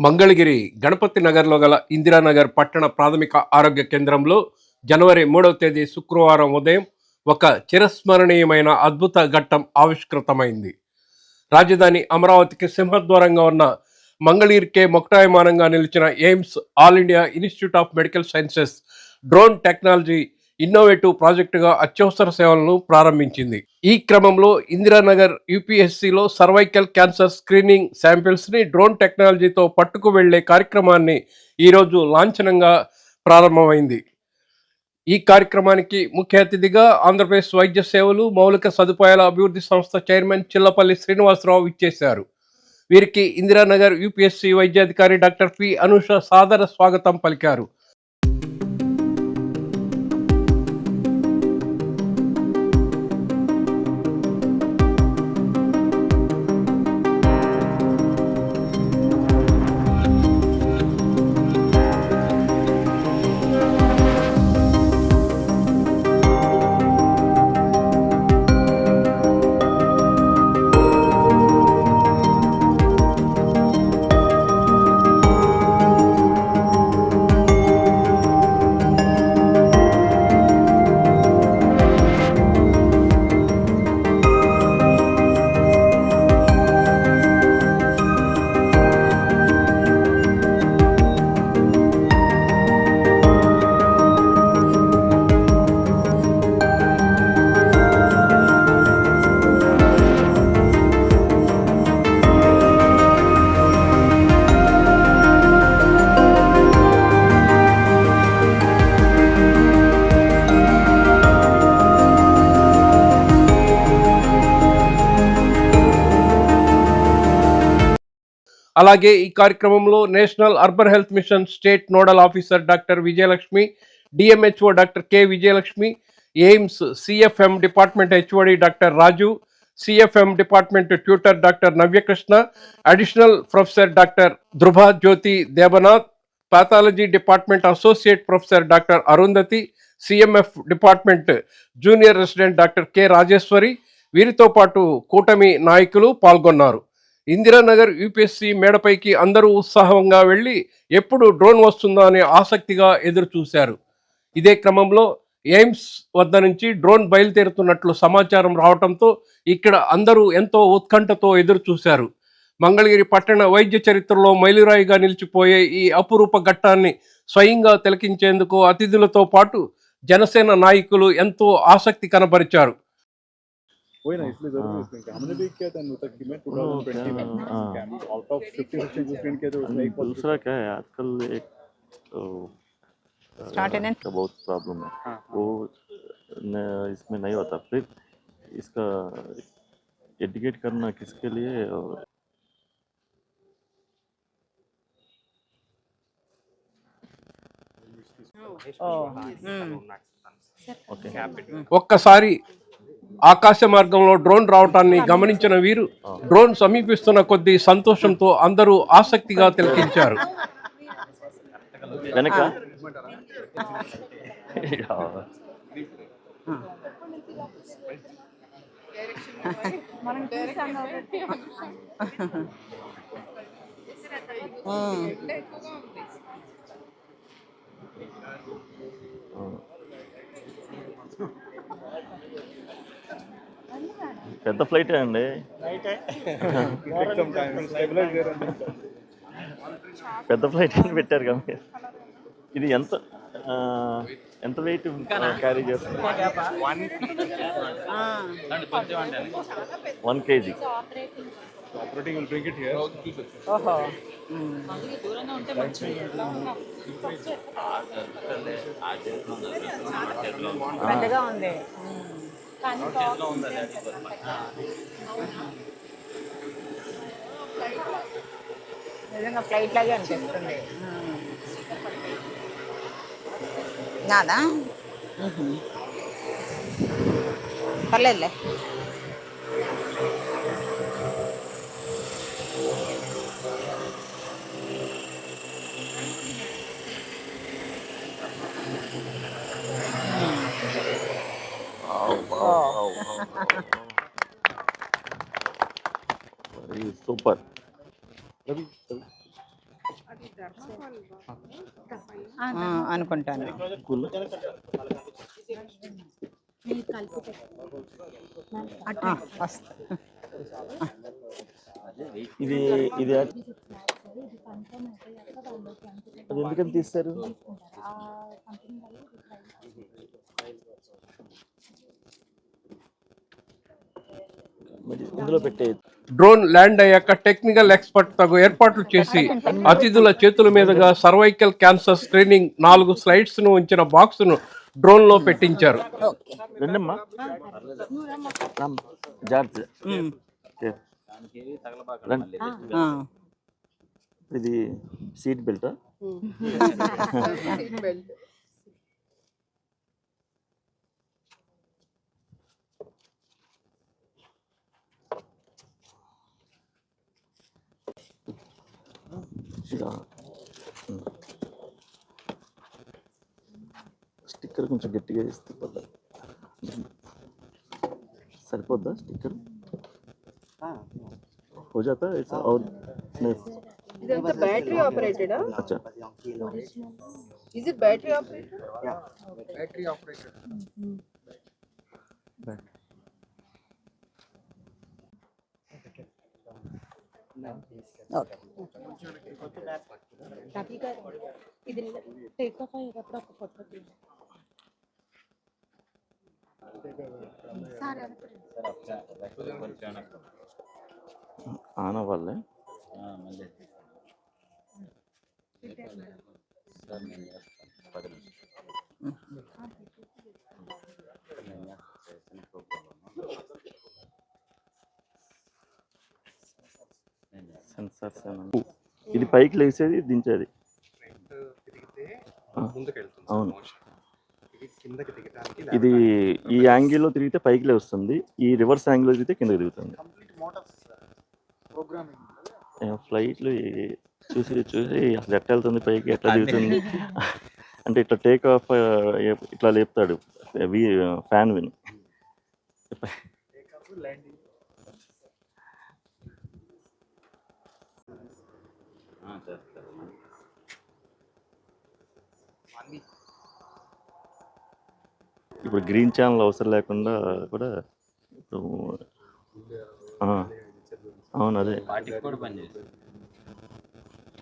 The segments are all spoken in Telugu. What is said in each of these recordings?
మంగళగిరి గణపతి నగర్లో గల ఇందిరానగర్ పట్టణ ప్రాథమిక ఆరోగ్య కేంద్రంలో జనవరి మూడవ తేదీ శుక్రవారం ఉదయం ఒక చిరస్మరణీయమైన అద్భుత ఘట్టం ఆవిష్కృతమైంది. రాజధాని అమరావతికి సింహద్వారంగా ఉన్న మంగళగిరికే మొక్టాయమానంగా నిలిచిన AIIMS all India institute of medical sciences drone technology innovative ప్రాజెక్టుగా అత్యవసర సేవలను ప్రారంభించింది. ఈ క్రమంలో ఇందిరానగర్ యూపీఎస్సీలో సర్వైకల్ క్యాన్సర్ స్క్రీనింగ్ శాంపిల్స్ని డ్రోన్ టెక్నాలజీతో పట్టుకు వెళ్ళే కార్యక్రమాన్ని ఈరోజు లాంఛనంగా ప్రారంభమైంది. ఈ కార్యక్రమానికి ముఖ్య అతిథిగా ఆంధ్రప్రదేశ్ వైద్య సేవలు మౌలిక సదుపాయాల అభివృద్ధి సంస్థ చైర్మన్ చిల్లపల్లి శ్రీనివాసరావు ఇచ్చేశారు వీరికి ఇందిరానగర్ యూపీఎస్సీ వైద్యాధికారి డాక్టర్ పి. అనుష సాదర స్వాగతం పలికారు. అలాగే ఈ కార్యక్రమంలో national urban health mission state nodal officer doctor Vijayalakshmi DMHO doctor K Vijayalakshmi AIIMS CFM department HOD doctor Raju CFM department tutor doctor Navyakrishna additional professor doctor Dhrubha Jyothi Devanath pathology department associate professor doctor Arundhati CMF department junior resident doctor K Rajeshwari వీరితో పాటు కూటమి నాయకులు పాల్గొన్నారు. ఇందిరానగర్ యూపీఎస్సీ మేడపైకి అందరూ ఉత్సాహంగా వెళ్ళి ఎప్పుడు డ్రోన్ వస్తుందా అని ఆసక్తిగా ఎదురు చూశారు ఇదే క్రమంలో ఎయిమ్స్ వద్ద నుంచి డ్రోన్ బయలుదేరుతున్నట్లు సమాచారం రావడంతో ఇక్కడ అందరూ ఎంతో ఉత్కంఠతో ఎదురు చూశారు మంగళగిరి పట్టణ వైద్య చరిత్రలో మైలురాయిగా నిలిచిపోయే ఈ అపురూప ఘట్టాన్ని స్వయంగా తిలకించేందుకు అతిథులతో పాటు జనసేన నాయకులు ఎంతో ఆసక్తి కనబరిచారు. वही ना इसलिए जरूर हाँ। इसमें हमने भी किया था नूतक की में हाँ, 2020 में हाँ। आउट ऑफ 50 50 जो स्पेंड किया था उसमें एक positive- दूसरा क्या है आजकल एक तो, Start and end. का बहुत प्रॉब्लम है हाँ, वो न, इसमें नहीं होता फिर इसका एडुकेट करना किसके लिए और ఓకే ఒక్కసారి ఆకాశ మార్గంలో డ్రోన్ రావటాన్ని గమనించిన వీరు డ్రోన్ సమీపిస్తున్న కొద్దీ సంతోషంతో అందరూ ఆసక్తిగా తిలకించారు. వెనక యా. ఆ. పెద్ద ఫ్లైట్ అండి. పెద్ద ఫ్లైట్ అని పెట్టారు కానీ ఇది ఎంత ఎంత వెయిట్ క్యారీ చేస్తుంది వన్ కేజీ నిజంగా ఫ్లైట్ లాగే అనిపిస్తుంది నాదా పర్లేదులే సూపర్. ఆ, అనుకుంటాను. వస్తా ఇది ఇది అది ఎందుకని తీస్తారు? ఇందులో పెట్టే డ్రోన్ ల్యాండ్ అయ్యాక టెక్నికల్ ఎక్స్పర్ట్ తగు ఏర్పాట్లు చేసి అతిథుల చేతుల మీదుగా సర్వైకల్ క్యాన్సర్ స్క్రీనింగ్ నాలుగు స్లైడ్స్ను ఉంచిన బాక్స్ను డ్రోన్లో పెట్టించారు. ఇది సీట్ బెల్టా. ఇదా? ఉమ్. స్టిక్కర్ కొంచెం గట్టిగా వేస్తే పోద్దా సరిపోద్దా స్టిక్కర్ हो जाता है ऐसा और नहीं ఇదంతా బ్యాటరీ ఆపరేటెడా अच्छा is it battery operated okay Ravi garu ఇది టేక్ ఆఫ్ అయ్యేటప్పుడు ఒక ఫోటో తీయండి సార్ ఆన్ అవ్వాలి సెన్సార్స్ ఇది పైకి లేసేది దించేది. అవును. ఇది ఈ యాంగిల్లో తిరిగితే పైకి లేస్తుంది. ఈ రివర్స్ యాంగిల్లో తిరిగితే కిందకి దిగుతుంది. ఫ్లైట్లు చూసి చూసి అసలు ఎట్లా వెళ్తుంది పైకి ఎట్లా దిగుతుంది? అంటే ఇట్లా టేక్ ఆఫ్ ఇట్లా లేపుతాడు. ఫ్యాన్ విని. ఇప్పుడు గ్రీన్ ఛానల్ అవసరం లేకుండా కూడా ఇప్పుడు ఆ, అవును అదే.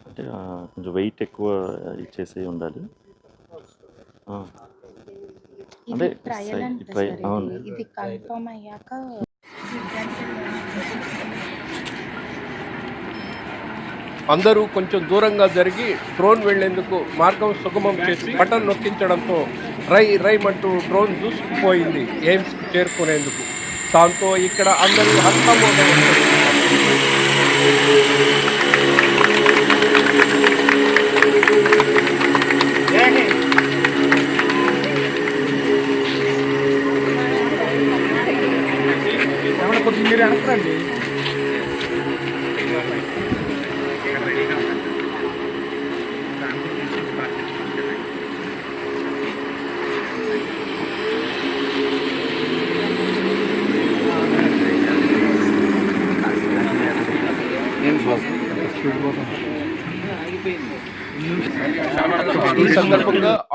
అంటే కొంచెం వెయిట్ ఎక్కువ ఇచ్చేసి ఉండాలి. అంటే అవును. ఇది. ఇది కన్ఫర్మ్ అయ్యాక అందరూ కొంచెం దూరంగా జరిగి డ్రోన్ వెళ్ళేందుకు మార్గం సుగమం చేసి బటన్ నొక్కించడంతో రై రైమంటూ డ్రోన్ దూసుకుపోయింది ఎయిమ్స్ చేరుకునేందుకు. దాంతో ఇక్కడ అందరూ హస్తమోదం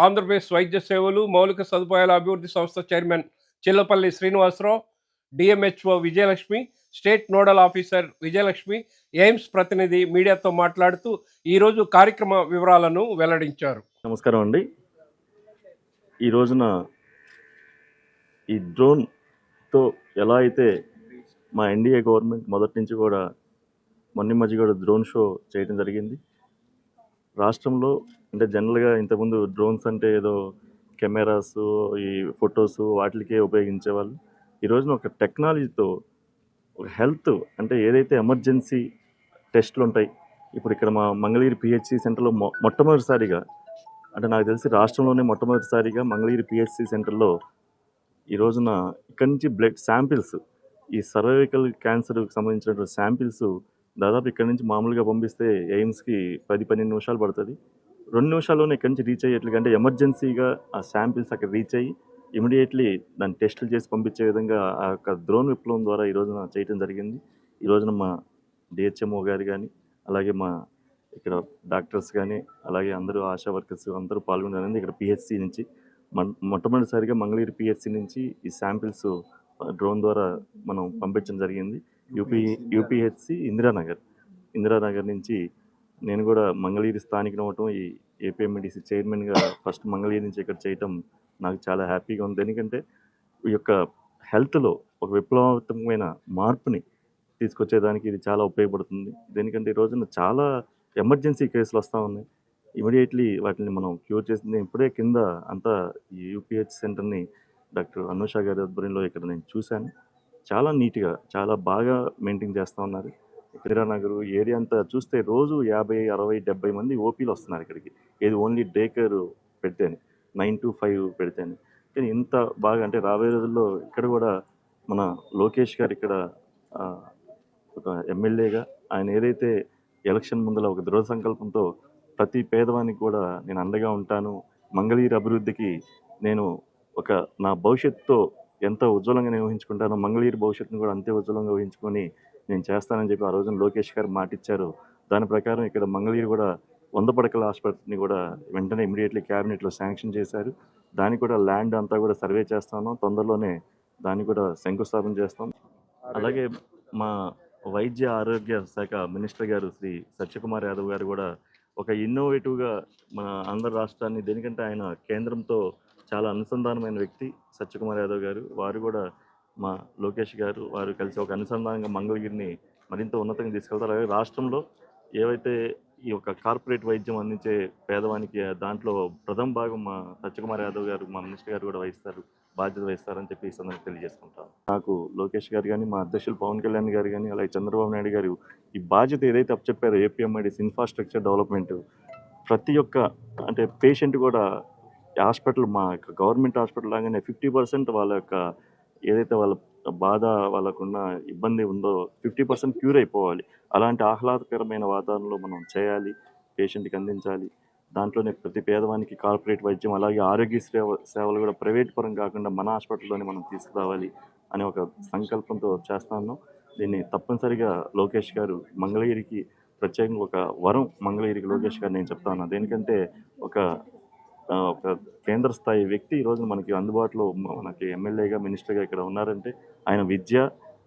ఆంధ్రప్రదేశ్ వైద్య సేవలు మౌలిక సదుపాయాల అభివృద్ధి సంస్థ chairman Chillapalli Srinivasa Rao DMHO Vijayalakshmi state nodal officer Vijayalakshmi AIIMS ప్రతినిధి మీడియాతో మాట్లాడుతూ ఈరోజు కార్యక్రమ వివరాలను వెల్లడించారు. నమస్కారం అండి. ఈ రోజున ఈ డ్రోన్తో ఎలా అయితే మా ఎన్డీఏ గవర్నమెంట్ మొదటి నుంచి కూడా మొన్న మధ్య కూడా డ్రోన్ షో చేయడం జరిగింది. రాష్ట్రంలో అంటే జనరల్గా ఇంతకుముందు డ్రోన్స్ అంటే ఏదో కెమెరాస్ ఈ ఫొటోస్ వాటికే ఉపయోగించేవాళ్ళు. ఈ రోజున ఒక టెక్నాలజీతో ఒక హెల్త్ అంటే ఏదైతే ఎమర్జెన్సీ టెస్ట్లు ఉంటాయి ఇప్పుడు ఇక్కడ మా మంగళగిరి పిహెచ్సి సెంటర్లో మొ మొట్టమొదటిసారిగా అంటే నాకు తెలిసి రాష్ట్రంలోనే మొట్టమొదటిసారిగా మంగళగిరి పిహెచ్సి సెంటర్లో ఈ రోజున ఇక్కడి నుంచి బ్లడ్ శాంపిల్స్ ఈ సర్వైకల్ క్యాన్సర్కి సంబంధించినటువంటి శాంపిల్స్ దాదాపు ఇక్కడ నుంచి మామూలుగా పంపిస్తే ఎయిమ్స్కి పది పన్నెండు నిమిషాలు పడుతుంది. రెండు నిమిషాల్లోనే ఇక్కడి నుంచి రీచ్ అయ్యేట్లుగా అంటే ఎమర్జెన్సీగా ఆ శాంపిల్స్ అక్కడ రీచ్ అయ్యి ఇమీడియట్లీ దాన్ని టెస్టులు చేసి పంపించే విధంగా ఆ యొక్క డ్రోన్ విప్లవం ద్వారా ఈ రోజున చేయటం జరిగింది. ఈ రోజున మా డిహెచ్ఎంఓ గారు కానీ అలాగే మా ఇక్కడ డాక్టర్స్ కానీ అలాగే అందరూ ఆశా వర్కర్స్ అందరూ పాల్గొన్నారు ఇక్కడ పిహెచ్సి నుంచి మొట్టమొదటిసారిగా మంగళగిరి పిహెచ్సి నుంచి ఈ శాంపిల్స్ డ్రోన్ ద్వారా మనం పంపించడం జరిగింది. UP UPHC Indiranagar. ఇందిరానగర్ నుంచి నేను కూడా మంగళగిరి స్థానికం అవ్వటం ఈ ఏపీఎండిసి చైర్మన్గా ఫస్ట్ మంగళగిరి నుంచి ఇక్కడ చేయటం నాకు చాలా హ్యాపీగా ఉంది. ఎందుకంటే ఈ యొక్క హెల్త్లో ఒక విప్లవాత్మకమైన మార్పుని తీసుకొచ్చేదానికి ఇది చాలా ఉపయోగపడుతుంది. ఎందుకంటే ఈ రోజున చాలా ఎమర్జెన్సీ కేసులు వస్తూ ఉన్నాయి. ఇమీడియట్లీ వాటిని మనం క్యూర్ చేసింది ఇప్పుడే కింద అంతా ఈ యూపీహెచ్ సెంటర్ని డాక్టర్ అనుష గారి ఆధ్వర్యంలో ఇక్కడ నేను చూశాను. చాలా నీట్గా చాలా బాగా మెయింటైన్ చేస్తూ ఉన్నారు. ఇందిరానగర్ ఏరియా అంతా చూస్తే రోజు యాభై అరవై డెబ్బై మంది ఓపీలు వస్తున్నారు ఇక్కడికి. ఏది ఓన్లీ డే కేర్ పెడితేనే నైన్ టు ఫైవ్ పెడితేనే. కానీ ఇంత బాగా అంటే రాబోయే రోజుల్లో ఇక్కడ కూడా మన లోకేష్ గారు ఇక్కడ ఒక ఎమ్మెల్యేగా ఆయన ఏదైతే ఎలక్షన్ ముందర ఒక దృఢ సంకల్పంతో ప్రతి పేదవానికి కూడా నేను అండగా ఉంటాను మంగళగిరి అభివృద్ధికి నేను ఒక నా భవిష్యత్తుతో ఎంత ఉజ్వలంగా నిర్వహించుకుంటానో మంగళగిరి భవిష్యత్తును కూడా అంతే ఉజ్వలంగా ఊహించుకొని నేను చేస్తానని చెప్పి ఆ రోజున లోకేష్ గారు మాటిచ్చారు. దాని ప్రకారం ఇక్కడ మంగళగిరి కూడా వంద పడకల ఆసుపత్రిని కూడా వెంటనే ఇమీడియట్లీ క్యాబినెట్లో శాంక్షన్ చేశారు. దానికి కూడా ల్యాండ్ అంతా కూడా సర్వే చేస్తాను తొందరలోనే దాన్ని కూడా శంకుస్థాపన చేస్తాం. అలాగే మా వైద్య ఆరోగ్య శాఖ మినిస్టర్ గారు శ్రీ సత్యకుమార్ యాదవ్ గారు కూడా ఒక ఇన్నోవేటివ్గా మన ఆంధ్ర రాష్ట్రాన్ని దేనికంటే ఆయన కేంద్రంతో చాలా అనుసంధానమైన వ్యక్తి సత్యకుమార్ యాదవ్ గారు. వారు కూడా మా లోకేష్ గారు వారు కలిసి ఒక అనుసంధానంగా మంగళగిరిని మరింత ఉన్నతంగా తీసుకెళ్తారు. అలాగే రాష్ట్రంలో ఏవైతే ఈ యొక్క కార్పొరేట్ వైద్యం అందించే పేదవానికి దాంట్లో ప్రథమ భాగం మా సత్యకుమార్ యాదవ్ గారు మా మినిస్టర్ గారు కూడా వహిస్తారు బాధ్యత వహిస్తారని చెప్పి ఈ సందర్భంగా తెలియజేసుకుంటాం నాకు లోకేష్ గారు కానీ మా అధ్యక్షులు పవన్ కళ్యాణ్ గారు కానీ అలాగే చంద్రబాబు నాయుడు గారు ఈ బాధ్యత ఏదైతే అప్పచెప్పారో ఏపీఎంఐడిస్ ఇన్ఫ్రాస్ట్రక్చర్ డెవలప్మెంట్ ప్రతి ఒక్క అంటే పేషెంట్ కూడా హాస్పిటల్ మా యొక్క గవర్నమెంట్ హాస్పిటల్ లాగానే ఫిఫ్టీ పర్సెంట్ వాళ్ళ యొక్క ఏదైతే వాళ్ళ బాధ వాళ్ళకున్న ఇబ్బంది ఉందో ఫిఫ్టీ పర్సెంట్ క్యూర్ అయిపోవాలి. అలాంటి ఆహ్లాదకరమైన వాతావరణంలో మనం చేయాలి పేషెంట్కి అందించాలి. దాంట్లోనే ప్రతి పేదవానికి కార్పొరేట్ వైద్యం అలాగే ఆరోగ్య సేవ సేవలు కూడా ప్రైవేట్ పరం కాకుండా మన హాస్పిటల్లోనే మనం తీసుకురావాలి అనే ఒక సంకల్పంతో చేస్తాను. దీన్ని తప్పనిసరిగా లోకేష్ గారు మంగళగిరికి ప్రత్యేకంగా ఒక వరం మంగళగిరికి లోకేష్ గారు నేను చెప్తాను. దేనికంటే ఒక ఒక కేంద్ర స్థాయి వ్యక్తి ఈరోజు మనకి అందుబాటులో మనకి ఎమ్మెల్యేగా మినిస్టర్గా ఇక్కడ ఉన్నారంటే ఆయన విద్య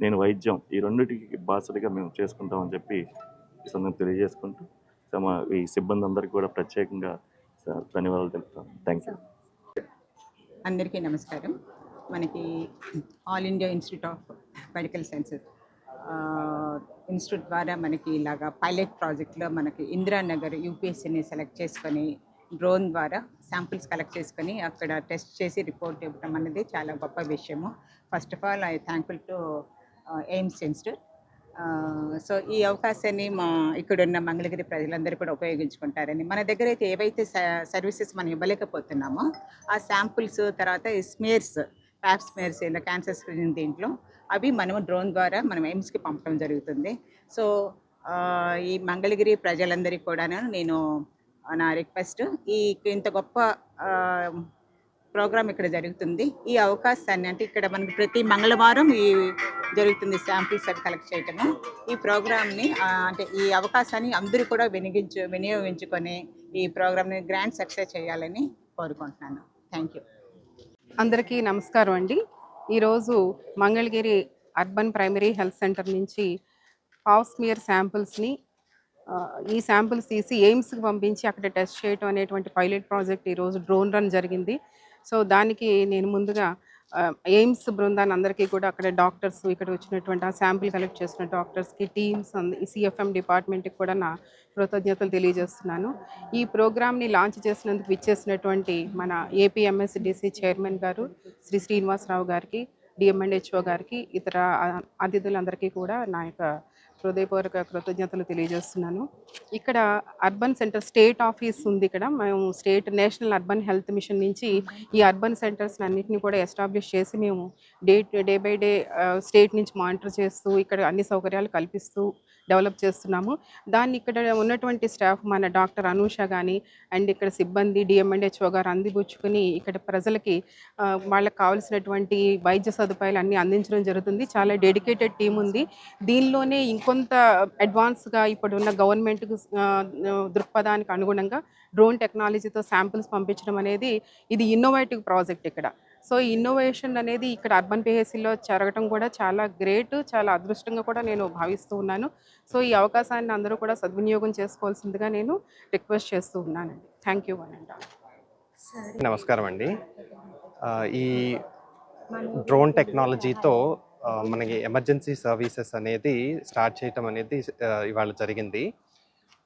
నేను వైద్యం ఈ రెండింటికి బాసడిగా మేము చేసుకుంటామని చెప్పి ఈ సందర్భంగా తెలియజేసుకుంటూ తమ ఈ సిబ్బంది అందరికీ కూడా ప్రత్యేకంగా ధన్యవాదాలు తెలుపుతాను. థ్యాంక్ యూ అందరికీ నమస్కారం. మనకి all India institute of medical sciences institute ద్వారా మనకి ఇలాగా పైలట్ ప్రాజెక్ట్లో మనకి ఇందిరానగర్ యూపీఎస్సీని సెలెక్ట్ చేసుకొని డ్రోన్ ద్వారా శాంపిల్స్ కలెక్ట్ చేసుకొని అక్కడ టెస్ట్ చేసి రిపోర్ట్ ఇవ్వడం అనేది చాలా గొప్ప విషయము. First of all I thankful to AIIMS institute so ఈ అవకాశాన్ని మా ఇక్కడున్న మంగళగిరి ప్రజలందరూ కూడా ఉపయోగించుకుంటారని. మన దగ్గర అయితే ఏవైతే సర్వీసెస్ మనం ఇవ్వలేకపోతున్నామో ఆ శాంపుల్స్ తర్వాత స్మేర్స్ ప్యాప్ స్మేర్స్ ఇలా క్యాన్సర్ స్క్రీనింగ్ దీంట్లో అవి మనము డ్రోన్ ద్వారా మనం ఎయిమ్స్కి పంపడం జరుగుతుంది. సో uh, ఈ మంగళగిరి ప్రజలందరికీ కూడాను నేను నా రిక్వెస్ట్ ఈ ఇంత గొప్ప ప్రోగ్రామ్ ఇక్కడ జరుగుతుంది. ఈ అవకాశాన్ని అంటే ఇక్కడ మనకి ప్రతి మంగళవారం ఈ జరుగుతుంది శాంపిల్స్ అవి కలెక్ట్ చేయటము. ఈ ప్రోగ్రామ్ని అంటే ఈ అవకాశాన్ని అందరూ కూడా వినియోగించు వినియోగించుకొని ఈ ప్రోగ్రామ్ని గ్రాండ్ సక్సెస్ చేయాలని కోరుకుంటున్నాను. థ్యాంక్ యూ అందరికీ నమస్కారం అండి. ఈరోజు Mangalagiri urban primary health centre నుంచి పాస్మియర్ శాంపిల్స్ని ఈ శాంపిల్స్ తీసి ఎయిమ్స్కి పంపించి అక్కడ టెస్ట్ చేయటం అనేటువంటి పైలట్ ప్రాజెక్ట్ ఈరోజు డ్రోన్ రన్ జరిగింది. సో దానికి నేను ముందుగా ఎయిమ్స్ బృందాన్ని అందరికీ కూడా అక్కడ డాక్టర్స్ ఇక్కడ వచ్చినటువంటి ఆ శాంపిల్ కలెక్ట్ చేసిన డాక్టర్స్కి టీమ్స్ సిఎఫ్ఎం డిపార్ట్మెంట్కి కూడా నా కృతజ్ఞతలు తెలియజేస్తున్నాను. ఈ ప్రోగ్రామ్ని లాంచ్ చేసినందుకు ఇచ్చేసినటువంటి మన ఏపీఎంఎస్డిసి చైర్మన్ గారు శ్రీ శ్రీనివాసరావు గారికి డిఎంఎండ్హెచ్ఓ గారికి ఇతర అతిథులందరికీ కూడా నా యొక్క హృదయపూర్వక కృతజ్ఞతలు తెలియజేస్తున్నాను. ఇక్కడ అర్బన్ సెంటర్ స్టేట్ ఆఫీస్ ఉంది ఇక్కడ. మేము state national urban health mission నుంచి ఈ అర్బన్ సెంటర్స్ అన్నింటినీ కూడా ఎస్టాబ్లిష్ చేసి మేము day day by day state నుంచి మానిటర్ చేస్తూ ఇక్కడ అన్ని సౌకర్యాలు కల్పిస్తూ డెవలప్ చేస్తున్నాము. దాన్ని ఇక్కడ ఉన్నటువంటి స్టాఫ్ మన డాక్టర్ అనూష కానీ అండ్ ఇక్కడ సిబ్బంది డిఎంఎండ్హెచ్ఓ గారు అందిపుచ్చుకుని ఇక్కడ ప్రజలకి వాళ్ళకి కావాల్సినటువంటి వైద్య సదుపాయాలు అన్నీ అందించడం జరుగుతుంది. చాలా డెడికేటెడ్ టీం ఉంది. దీనిలోనే ఇంకొంత అడ్వాన్స్గా ఇప్పుడున్న గవర్నమెంట్ దృక్పథానికి అనుగుణంగా డ్రోన్ టెక్నాలజీతో శాంపిల్స్ పంపించడం అనేది ఇది ఇన్నోవేటివ్ ప్రాజెక్ట్ ఇక్కడ. సో ఈ ఇన్నోవేషన్ అనేది ఇక్కడ అర్బన్ పిహెచ్సిలో జరగడం కూడా చాలా గ్రేట్ చాలా అదృష్టంగా కూడా నేను భావిస్తూ ఉన్నాను. సో ఈ అవకాశాన్ని అందరూ కూడా సద్వినియోగం చేసుకోవాల్సిందిగా నేను రిక్వెస్ట్ చేస్తూ ఉన్నానండి. థ్యాంక్ యూ అని నమస్కారం అండి. ఆ, ఈ డ్రోన్ టెక్నాలజీతో మనకి ఎమర్జెన్సీ సర్వీసెస్ అనేది స్టార్ట్ చేయటం అనేది ఇవాళ జరిగింది.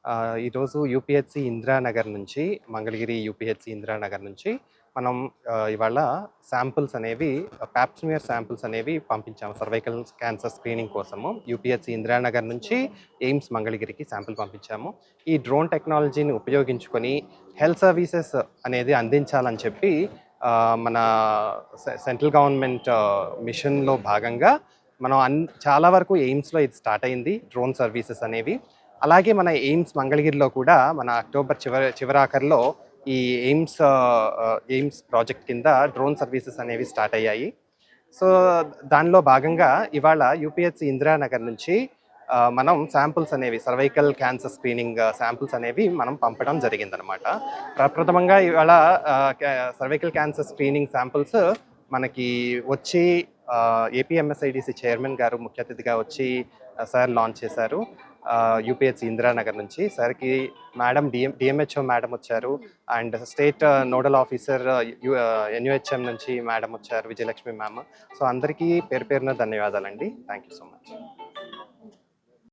ఆ, ఈరోజు యూపీహెచ్సి ఇందిరానగర్ నుంచి మంగళగిరి యూపీహెచ్సి ఇందిరానగర్ నుంచి మనం ఇవాళ శాంపుల్స్ అనేవి ప్యాప్స్మియర్ శాంపుల్స్ అనేవి పంపించాము. సర్వైకల్ క్యాన్సర్ స్క్రీనింగ్ కోసము. యూపీఎస్సీ ఇందిరానగర్ నుంచి ఎయిమ్స్ మంగళగిరికి శాంపుల్ పంపించాము. ఈ డ్రోన్ టెక్నాలజీని ఉపయోగించుకొని హెల్త్ సర్వీసెస్ అనేది అందించాలని చెప్పి మన సె- సెంట్రల్ గవర్నమెంట్ మిషన్లో భాగంగా మనం అన్ చాలా వరకు ఎయిమ్స్లో ఇది స్టార్ట్ అయింది డ్రోన్ సర్వీసెస్ అనేవి. అలాగే మన ఎయిమ్స్ మంగళగిరిలో కూడా మన అక్టోబర్ చివరి చివరాఖరిలో ఈ ఎయిమ్స్ ఎయిమ్స్ ప్రాజెక్ట్ కింద డ్రోన్ సర్వీసెస్ అనేవి స్టార్ట్ అయ్యాయి. సో దానిలో భాగంగా ఇవాళ యూపీహెచ్సి ఇందిరానగర్ నుంచి మనం శాంపుల్స్ అనేవి సర్వైకల్ క్యాన్సర్ స్క్రీనింగ్ శాంపుల్స్ అనేవి మనం పంపడం జరిగిందనమాట. ప్రప్రథమంగా ఇవాళ సర్వైకల్ క్యాన్సర్ స్క్రీనింగ్ శాంపుల్స్ మనకి వచ్చి ఏపీఎంఎస్ఐడిసి చైర్మన్ గారు ముఖ్య అతిథిగా వచ్చి సార్ లాంచ్ చేశారు. యూపీహెచ్ ఇందిరానగర్ నుంచి. సార్కి మేడం డిఎం డిఎంహెచ్ఓ మేడం వచ్చారు. And state nodal officer NUHM నుంచి మేడం వచ్చారు విజయలక్ష్మి మ్యామ్. సో అందరికీ పేరు పేరున ధన్యవాదాలండి. Thank you so much.